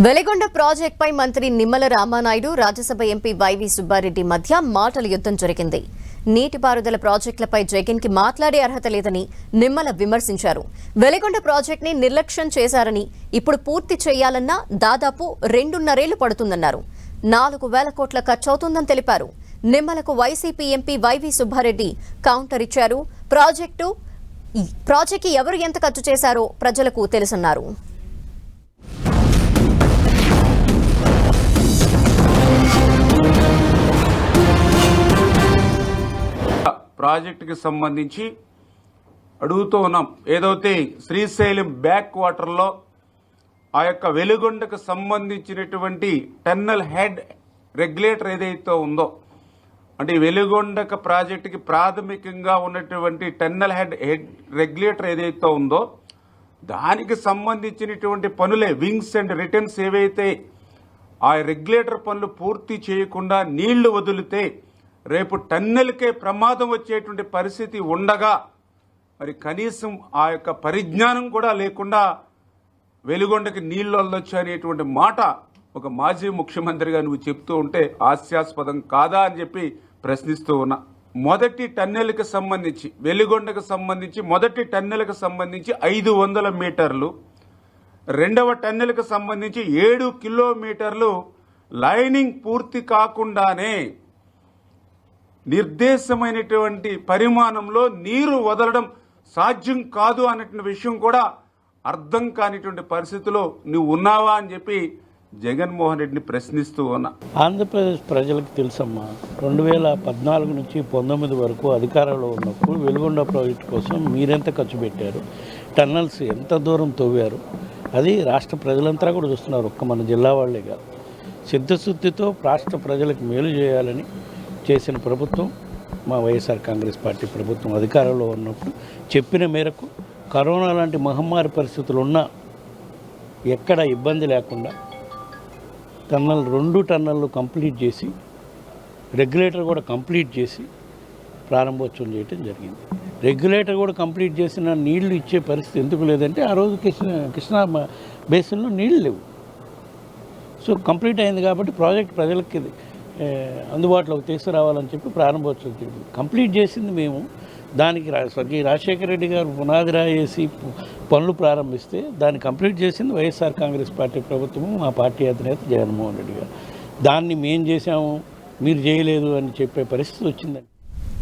వెలిగొండ ప్రాజెక్టుపై మంత్రి నిమ్మల రామానాయుడు రాజ్యసభ ఎంపీ వైవి సుబ్బారెడ్డి మధ్య మాటల యుద్ధం జరిగింది. నీటిపారుదల ప్రాజెక్టులపై జగన్కి మాట్లాడే అర్హత లేదని నిమ్మల విమర్శించారు. వెలిగొండ ప్రాజెక్టుని నిర్లక్ష్యం చేశారని ఇప్పుడు పూర్తి చేయాలన్నా దాదాపు రెండున్నరేళ్ళు పడుతుందన్నారు. నాలుగు వేల కోట్ల ఖర్చవుతుందని తెలిపారు. నిమ్మలకు YCP MP YV Subba Reddy counter ఇచ్చారు. ప్రాజెక్టు ప్రాజెక్టు ఎవరు ఎంత ఖర్చు చేశారో ప్రజలకు తెలుసన్నారు. ప్రాజెక్టుకి సంబంధించి అడుగుతూ ఉన్నాం. ఏదైతే శ్రీశైలం బ్యాక్ వాటర్లో ఆ యొక్క వెలుగొండకు సంబంధించినటువంటి టన్నల్ హెడ్ రెగ్యులేటర్ ఏదైతే ఉందో అంటే వెలుగొండక ప్రాజెక్టుకి ప్రాథమికంగా ఉన్నటువంటి టన్నల్ హెడ్ హెడ్ రెగ్యులేటర్ ఏదైతే ఉందో దానికి సంబంధించినటువంటి పనులే వింగ్స్ అండ్ రిటర్న్స్ ఏవైతే ఆ రెగ్యులేటర్ పనులు పూర్తి చేయకుండా నీళ్ళు వదిలితే రేపు టన్నెల్కే ప్రమాదం వచ్చేటువంటి పరిస్థితి ఉండగా మరి కనీసం ఆ యొక్క పరిజ్ఞానం కూడా లేకుండా వెలుగొండకి నీళ్ళు వల్లొచ్చు అనేటువంటి మాట ఒక మాజీ ముఖ్యమంత్రిగా నువ్వు చెప్తూ ఉంటే హాస్యాస్పదం కాదా అని చెప్పి ప్రశ్నిస్తూ ఉన్నా. మొదటి టన్నెల్కి సంబంధించి వెలుగొండకు సంబంధించి మొదటి టన్నెల్కి సంబంధించి ఐదు వందల మీటర్లు రెండవ టన్నెల్కి సంబంధించి ఏడు కిలోమీటర్లు లైనింగ్ పూర్తి కాకుండానే నిర్దేశమైనటువంటి పరిమాణంలో నీరు వదలడం సాధ్యం కాదు అన్నటువంటి విషయం కూడా అర్థం కానిటువంటి పరిస్థితిలో నువ్వు ఉన్నావా అని చెప్పి జగన్మోహన్ రెడ్డిని ప్రశ్నిస్తూ ఉన్నా. ఆంధ్రప్రదేశ్ ప్రజలకు తెలుసమ్మా రెండు వేల పద్నాలుగు నుంచి పంతొమ్మిది వరకు అధికారంలో ఉన్నప్పుడు వెలుగొండ ప్రాజెక్టు కోసం మీరెంత ఖర్చు పెట్టారు? టన్నల్స్ ఎంత దూరం తవ్వారు? అది రాష్ట్ర ప్రజలంతా కూడా చూస్తున్నారు ఒక్క మన జిల్లా వాళ్ళే కాదు. సిద్ధశుద్ధితో రాష్ట్ర ప్రజలకు మేలు చేయాలని చేసిన ప్రభుత్వం మా వైఎస్ఆర్ కాంగ్రెస్ పార్టీ ప్రభుత్వం అధికారంలో ఉన్నప్పుడు చెప్పిన మేరకు కరోనా లాంటి మహమ్మారి పరిస్థితులు ఉన్నా ఎక్కడ ఇబ్బంది లేకుండా టన్నల్ రెండు టన్నల్లు కంప్లీట్ చేసి రెగ్యులేటర్ కూడా కంప్లీట్ చేసి ప్రారంభోత్సవం చేయటం జరిగింది. రెగ్యులేటర్ కూడా కంప్లీట్ చేసిన నీళ్ళు ఇచ్చే పరిస్థితి ఎందుకు లేదంటే ఆ రోజు కృష్ణ కృష్ణా బేసిన్లో నీళ్ళు లేవు. సో కంప్లీట్ అయింది కాబట్టి ప్రాజెక్ట్ ప్రజలకి అందుబాటులోకి తీసుకురావాలని చెప్పి ప్రారంభోత్సవం జరిగింది కంప్లీట్ చేసింది మేము. దానికి స్వర్గీయ రాజశేఖర రెడ్డి గారు పునాది రాయేసి పనులు ప్రారంభిస్తే దాన్ని కంప్లీట్ చేసింది వైఎస్ఆర్ కాంగ్రెస్ పార్టీ ప్రభుత్వము మా పార్టీ అధినేత జగన్మోహన్ రెడ్డి గారు. దాన్ని మేం చేశాము మీరు చేయలేదు అని చెప్పే పరిస్థితి వచ్చిందండి.